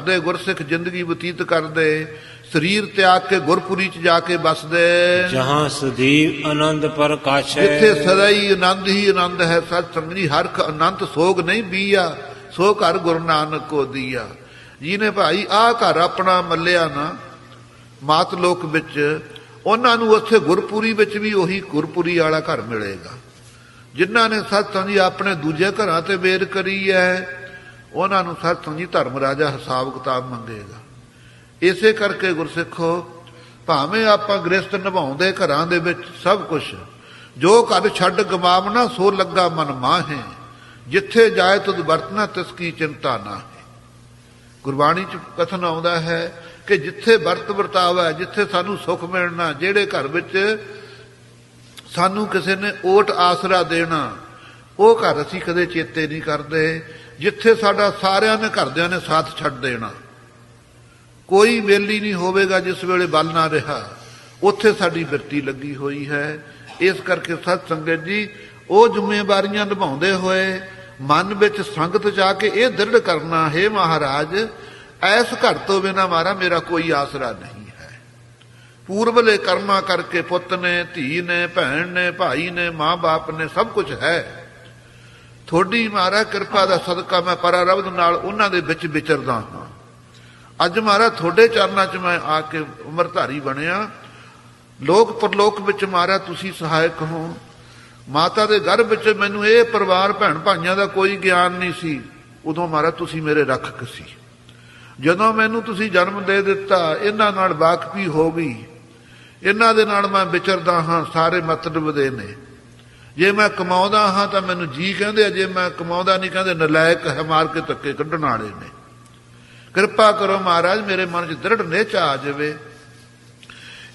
ਦੇ ਗੁਰਸਿੱਖ ਜ਼ਿੰਦਗੀ ਬਤੀਤ ਕਰਦੇ ਸਰੀਰ ਤਿਆਗ ਕੇ ਗੁਰਪੁਰੀ ਚ ਜਾ ਕੇ ਬਸਦੇ ਜਹਾਂ ਸਦੀਵ ਆਨੰਦ ਪ੍ਰਕਾਸ਼। ਹੈ ਜਿੱਥੇ ਸਦਾ ਹੀ ਆਨੰਦ ਹੀ ਆਨੰਦ ਹੈ ਸਤ ਸੰਗਣੀ ਹਰ ਅਨੰਤ ਸੋਗ ਨਹੀਂ ਬੀਆ ਸੋ ਘਰ ਗੁਰੂ ਨਾਨਕ ਕੋ ਦੀਆ। ਜੀਨੇ ਭਾਈ ਆ ਘਰ ਆਪਣਾ ਮੱਲਿਆ ਨਾ ਮਾਤ ਲੋਕ ਵਿੱਚ ਉਹਨਾਂ ਨੂੰ ਉੱਥੇ ਗੁਰਪੁਰੀ ਵਿੱਚ ਵੀ ਉਹੀ ਗੁਰਪੁਰੀ ਵਾਲਾ ਘਰ ਮਿਲੇਗਾ। ਜਿਨ੍ਹਾਂ ਨੇ ਸਤ ਸੰਗਣੀ ਆਪਣੇ ਦੂਜੇ ਘਰਾਂ ਤੇ ਵੇਰ ਕਰੀ ਹੈ ਉਹਨਾਂ ਨੂੰ ਸਤ ਜੀ ਧਰਮ ਰਾਜਾ ਹਿਸਾਬ ਕਿਤਾਬ ਮੰਗੇਗਾ। ਇਸੇ ਕਰਕੇ ਗੁਰਸਿੱਖੋ ਭਾਵੇਂ ਆਪਾਂ ਗ੍ਰਸਤ ਨਿਭਾਉਂਦੇ ਘਰਾਂ ਦੇ ਵਿੱਚ ਸਭ ਕੁਝ ਜੋ ਘਰ ਛੱਡ ਗਮਾਵਣਾ ਸੋ ਲੱਗਾ ਮਨ ਮਾਹੇ। ਜਿੱਥੇ ਜਾਏ ਤੁਧ ਵਰਤਨਾ ਤਿਸ ਕੀ ਚਿੰਤਾ ਨਾ ਹੈ ਗੁਰਬਾਣੀ ਚ ਕਥਨ ਆਉਂਦਾ ਹੈ ਕਿ ਜਿੱਥੇ ਵਰਤ ਵਰਤਾਵਾ ਹੈ, ਜਿੱਥੇ ਸਾਨੂੰ ਸੁੱਖ ਮਿਲਣਾ ਜਿਹੜੇ ਘਰ ਵਿੱਚ ਸਾਨੂੰ ਕਿਸੇ ਨੇ ਓਟ ਆਸਰਾ ਦੇਣਾ ਉਹ ਘਰ ਅਸੀਂ ਕਦੇ ਚੇਤੇ ਨਹੀਂ ਕਰਦੇ। ਜਿੱਥੇ ਸਾਡਾ ਸਾਰਿਆਂ ਨੇ ਘਰਦਿਆਂ ਨੇ ਸਾਥ ਛੱਡ ਦੇਣਾ। ਕੋਈ ਵੇਲੀ ਨਹੀਂ ਹੋਵੇਗਾ ਜਿਸ ਵੇਲੇ ਬਲ ਨਾ ਰਿਹਾ। ਉੱਥੇ ਸਾਡੀ ਬਿਰਤੀ ਲੱਗੀ ਹੋਈ ਹੈ। ਇਸ ਕਰਕੇ ਸਤ ਸੰਗਤ ਜੀ, ਉਹ ਜ਼ਿੰਮੇਵਾਰੀਆਂ ਨਿਭਾਉਂਦੇ ਹੋਏ ਮਨ ਵਿੱਚ ਸੰਗਤ ਜਾ ਕੇ ਇਹ ਦ੍ਰਿੜ ਕਰਨਾ, ਹੈ ਮਹਾਰਾਜ, ਐਸ ਘਰ ਤੋਂ ਬਿਨਾ ਮਾਰਾ ਮੇਰਾ ਕੋਈ ਆਸਰਾ ਨਹੀਂ ਹੈ। ਪੂਰਬਲੇ ਕਰਮਾ ਕਰਕੇ ਪੁੱਤ ਨੇ, ਧੀ ਨੇ, ਭੈਣ ਨੇ, ਭਾਈ ਨੇ, ਮਾਂ-ਬਾਪ ਨੇ ਸਭ ਕੁਝ ਹੈ। ਥੋੜੀ ਮਹਾਰਾ ਕਿਰਪਾ ਦਾ ਸਦਕਾ ਮੈਂ ਪਰਾਰਬਧ ਨਾਲ ਉਹਨਾਂ ਦੇ ਵਿੱਚ ਵਿਚਰਦਾ ਹਾਂ। ਅੱਜ ਮਹਾਰਾ ਤੁਹਾਡੇ ਚਰਨਾਂ 'ਚ ਮੈਂ ਆ ਕੇ ਉਮਰਧਾਰੀ ਬਣਿਆ। ਲੋਕ ਪਰਲੋਕ ਵਿੱਚ ਮਾਰਾ ਤੁਸੀਂ ਸਹਾਇਕ ਹੋ। ਮਾਤਾ ਦੇ ਗਰਭ ਵਿੱਚ ਮੈਨੂੰ ਇਹ ਪਰਿਵਾਰ ਭੈਣ ਭਾਈਆਂ ਦਾ ਕੋਈ ਗਿਆਨ ਨਹੀਂ ਸੀ। ਉਦੋਂ ਮਾਰਾ ਤੁਸੀਂ ਮੇਰੇ ਰੱਖਕ ਸੀ। ਜਦੋਂ ਮੈਨੂੰ ਤੁਸੀਂ ਜਨਮ ਦੇ ਦਿੱਤਾ, ਇਹਨਾਂ ਨਾਲ ਵਾਕਫੀ ਹੋ ਗਈ। ਇਹਨਾਂ ਦੇ ਨਾਲ ਮੈਂ ਵਿਚਰਦਾ ਹਾਂ, ਸਾਰੇ ਮਤਲਬ ਦੇ ਨੇ। ਜੇ ਮੈਂ ਕਮਾਉਂਦਾ ਹਾਂ ਤਾਂ ਮੈਨੂੰ ਜੀ ਕਹਿੰਦੇ ਜੇ ਮੈਂ ਕਮਾਉਂਦਾ ਨਹੀਂ ਕਹਿੰਦੇ, ਨਲਾਇਕ ਹੈ ਮਾਰ ਕੇ ਧੱਕੇ ਕੱਢਣ ਵਾਲੇ ਨੇ। ਕਿਰਪਾ ਕਰੋ ਮਹਾਰਾਜ, ਮੇਰੇ ਮਨ 'ਚ ਦ੍ਰਿੜ ਨਿਚਾ ਆ ਜਾਵੇ।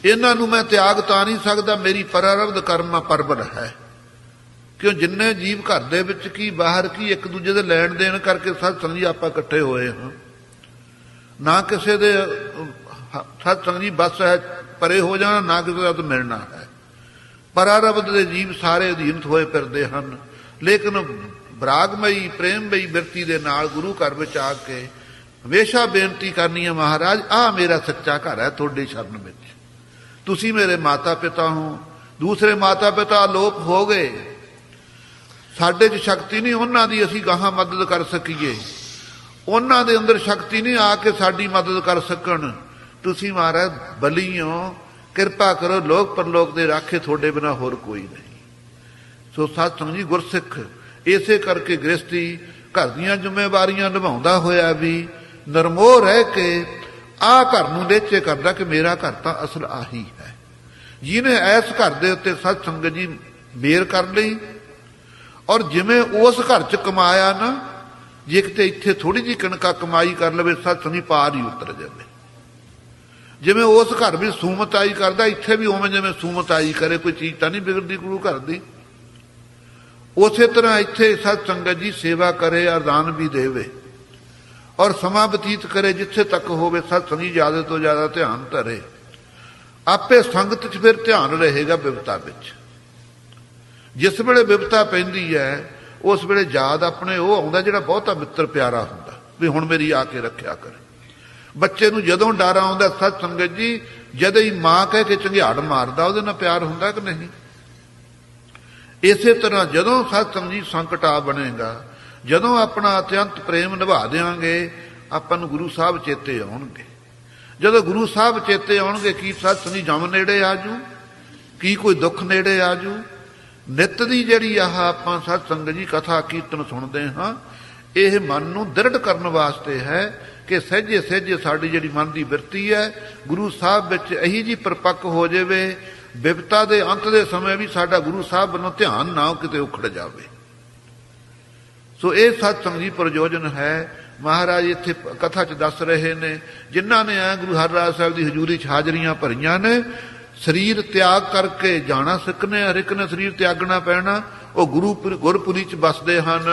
ਇਹਨਾਂ ਨੂੰ ਮੈਂ ਤਿਆਗ ਤਾਂ ਨਹੀਂ ਸਕਦਾ, ਮੇਰੀ ਪਰਾਰਬਧ ਕਰਮਾ ਪਰਬਲ ਹੈ। ਕਿਉਂ ਜਿੰਨੇ ਜੀਵ ਘਰ ਦੇ ਵਿੱਚ ਕੀ, ਬਾਹਰ ਕੀ, ਇੱਕ ਦੂਜੇ ਦੇ ਲੈਣ ਦੇਣ ਕਰਕੇ ਸਤ ਸੰਗੀ ਆਪਾਂ ਇਕੱਠੇ ਹੋਏ ਹਾਂ। ਨਾ ਕਿਸੇ ਦੇ ਸਤ ਸੰਗੀ ਬਸ ਹੈ, ਪਰੇ ਹੋ ਜਾਣਾ, ਨਾ ਕਿਸੇ ਦਾ ਤਾਂ ਮਿਲਣਾ ਹੈ ਦੇ ਜੀਵ ਸਾਰੇ ਅਧੀਨਤ ਹੋਏ ਫਿਰਦੇ ਹਨ। ਲੇਕਿਨ ਬਰਾਗਮਈ, ਪ੍ਰੇਮਮਈ ਬਿਰਤੀ ਦੇ ਨਾਲ ਗੁਰੂ ਘਰ ਵਿੱਚ ਆ ਕੇ ਹਮੇਸ਼ਾ ਬੇਨਤੀ ਕਰਨੀ ਹੈ ਮਹਾਰਾਜ ਆ ਮੇਰਾ ਸੱਚਾ ਘਰ ਹੈ ਤੁਹਾਡੇ ਸ਼ਰਨ ਵਿੱਚ। ਤੁਸੀਂ ਮੇਰੇ ਮਾਤਾ ਪਿਤਾ ਹੋ, ਦੂਸਰੇ ਮਾਤਾ ਪਿਤਾ ਲੋਪ ਹੋ ਗਏ। ਸਾਡੇ 'ਚ ਸ਼ਕਤੀ ਨਹੀਂ, ਉਹਨਾਂ ਦੀ ਅਸੀਂ ਗਾਹਾਂ ਮਦਦ ਕਰ ਸਕੀਏ। ਉਹਨਾਂ ਦੇ ਅੰਦਰ ਸ਼ਕਤੀ ਨਹੀਂ ਆ ਕੇ ਸਾਡੀ ਮਦਦ ਕਰ ਸਕਣ। ਤੁਸੀਂ ਮਹਾਰਾਜ ਬਲੀਓ ਕਿਰਪਾ ਕਰੋ, ਲੋਕ ਪਰਲੋਕ ਦੇ ਰਾਖੇ ਤੁਹਾਡੇ ਬਿਨਾ ਹੋਰ ਕੋਈ ਨਹੀਂ। ਸੋ ਸਤ ਸੰਗ ਜੀ, ਗੁਰਸਿੱਖ, ਇਸੇ ਕਰਕੇ ਗ੍ਰਸਤੀ ਘਰ ਦੀਆਂ ਜ਼ਿੰਮੇਵਾਰੀਆਂ ਨਿਭਾਉਂਦਾ ਹੋਇਆ ਵੀ ਨਰਮੋਹ ਰਹਿ ਕੇ ਆ ਘਰ ਨੂੰ ਲੇਚੇ ਕਰਦਾ ਕਿ ਮੇਰਾ ਘਰ ਤਾਂ ਅਸਲ ਆਹੀ ਹੈ। ਜਿਹਨੇ ਐਸ ਘਰ ਦੇ ਉੱਤੇ ਸਤ ਸੰਗਤ ਜੀ ਮੇਰ ਕਰ ਲਈ ਔਰ ਜਿਵੇਂ ਉਸ ਘਰ ਚ ਕਮਾਇਆ ਨਾ, ਜੇ ਕਿਤੇ ਇੱਥੇ ਥੋੜੀ ਜੀ ਕਣਕਾ ਕਮਾਈ ਕਰ ਲਵੇ ਸਤ ਸੰਗੀ ਪਾਰ ਹੀ ਉਤਰ ਜਾਵੇ। ਜਿਵੇਂ ਉਸ ਘਰ ਵੀ ਸੂਮਤਾਈ ਕਰਦਾ, ਇੱਥੇ ਵੀ ਉਵੇਂ ਜਿਵੇਂ ਸੂਮਤਾਈ ਕਰੇ, ਕੋਈ ਚੀਜ਼ ਤਾਂ ਨਹੀਂ ਵਿਗੜਦੀ ਗੁਰੂ ਘਰ ਦੀ। ਉਸੇ ਤਰ੍ਹਾਂ ਇੱਥੇ ਸਤ ਸੰਗਤ ਜੀ ਸੇਵਾ ਕਰੇ, ਅਰਦਾਨ ਵੀ ਦੇਵੇ। ਔਰ ਸਮਾਂ ਬਤੀਤ ਕਰੇ, ਜਿੱਥੇ ਤੱਕ ਹੋਵੇ ਸਤ ਸੰਗੀ ਜ਼ਿਆਦਾ ਤੋਂ ਜ਼ਿਆਦਾ ਧਿਆਨ ਧਰੇ। ਆਪੇ ਸੰਗਤ 'ਚ ਫਿਰ ਧਿਆਨ ਰਹੇਗਾ ਬਿਪਤਾ ਵਿੱਚ। ਜਿਸ ਵੇਲੇ ਬਿਪਤਾ ਪੈਂਦੀ ਹੈ, ਉਸ ਵੇਲੇ ਯਾਦ ਆਪਣੇ ਉਹ ਆਉਂਦਾ ਜਿਹੜਾ ਬਹੁਤਾ ਮਿੱਤਰ ਪਿਆਰਾ ਹੁੰਦਾ, ਵੀ ਹੁਣ ਮੇਰੀ ਆ ਕੇ ਰੱਖਿਆ ਕਰੇ। ਬੱਚੇ ਨੂੰ ਜਦੋਂ ਡਰ ਆਉਂਦਾ ਸਤ ਸੰਗਤ ਜੀ, ਜਦੋਂ ਹੀ ਮਾਂ ਕਹਿ ਕੇ ਚੰਗਿਆੜ ਮਾਰਦਾ, ਉਹਦੇ ਨਾਲ ਪਿਆਰ ਹੁੰਦਾ ਕਿ ਨਹੀਂ? ਇਸੇ ਤਰ੍ਹਾਂ ਜਦੋਂ ਸਤ ਸੰਗਤ ਸੰਕਟ ਆ ਬਣੇਗਾ, ਜਦੋਂ ਆਪਣਾ ਅਤਿਅੰਤ ਪ੍ਰੇਮ ਨਿਭਾ ਦੇਵਾਂਗੇ ਆਪਾਂ ਨੂੰ ਗੁਰੂ ਸਾਹਿਬ ਚੇਤੇ ਆਉਣਗੇ। ਜਦੋਂ ਗੁਰੂ ਸਾਹਿਬ ਚੇਤੇ ਆਉਣਗੇ, ਕੀ ਸਤ ਸੰਗਤ ਜਮ ਨੇੜੇ ਆਜੂ ਕੀ ਕੋਈ ਦੁੱਖ ਨੇੜੇ ਆਜੂ ਨਿਤ ਦੀ ਜਿਹੜੀ ਆਹ ਆਪਾਂ ਸਤ ਸੰਗਤ ਜੀ ਕਥਾ ਕੀਰਤਨ ਸੁਣਦੇ ਹਾਂ, ਇਹ ਮਨ ਨੂੰ ਦ੍ਰਿੜ ਕਰਨ ਵਾਸਤੇ ਹੈ ਕਿ ਸਹਿਜੇ ਸਹਿਜੇ ਸਾਡੀ ਜਿਹੜੀ ਮਨ ਦੀ ਬਿਰਤੀ ਹੈ, ਗੁਰੂ ਸਾਹਿਬ ਵਿੱਚ ਇਹੀ ਜੀ ਪਰਪੱਕ ਹੋ ਜਾਵੇ, ਬਿਪਤਾ ਦੇ ਅੰਤ ਦੇ ਸਮੇਂ ਵੀ ਸਾਡਾ ਗੁਰੂ ਸਾਹਿਬ ਵੱਲੋਂ ਧਿਆਨ ਨਾ ਕਿਤੇ ਉਖੜ ਜਾਵੇ। ਸੋ ਇਹ ਸਤ ਸੰਗਤ ਜੀ ਪ੍ਰਯੋਜਨ ਹੈ। ਮਹਾਰਾਜ ਇੱਥੇ ਕਥਾ 'ਚ ਦੱਸ ਰਹੇ ਨੇ, ਜਿਨ੍ਹਾਂ ਨੇ ਆ ਗੁਰੂ ਹਰਰਾਜ ਸਾਹਿਬ ਦੀ ਹਜ਼ੂਰੀ 'ਚ ਹਾਜ਼ਰੀਆਂ ਭਰੀਆਂ ਨੇ, ਸਰੀਰ ਤਿਆਗ ਕਰਕੇ ਜਾਣਾ ਸਿੱਖਨੇ ਹਰ ਇੱਕ ਨੇ ਸਰੀਰ ਤਿਆਗਣਾ ਪੈਣਾ, ਉਹ ਗੁਰੂ ਗੁਰਪੁਰੀ 'ਚ ਬਸਦੇ ਹਨ।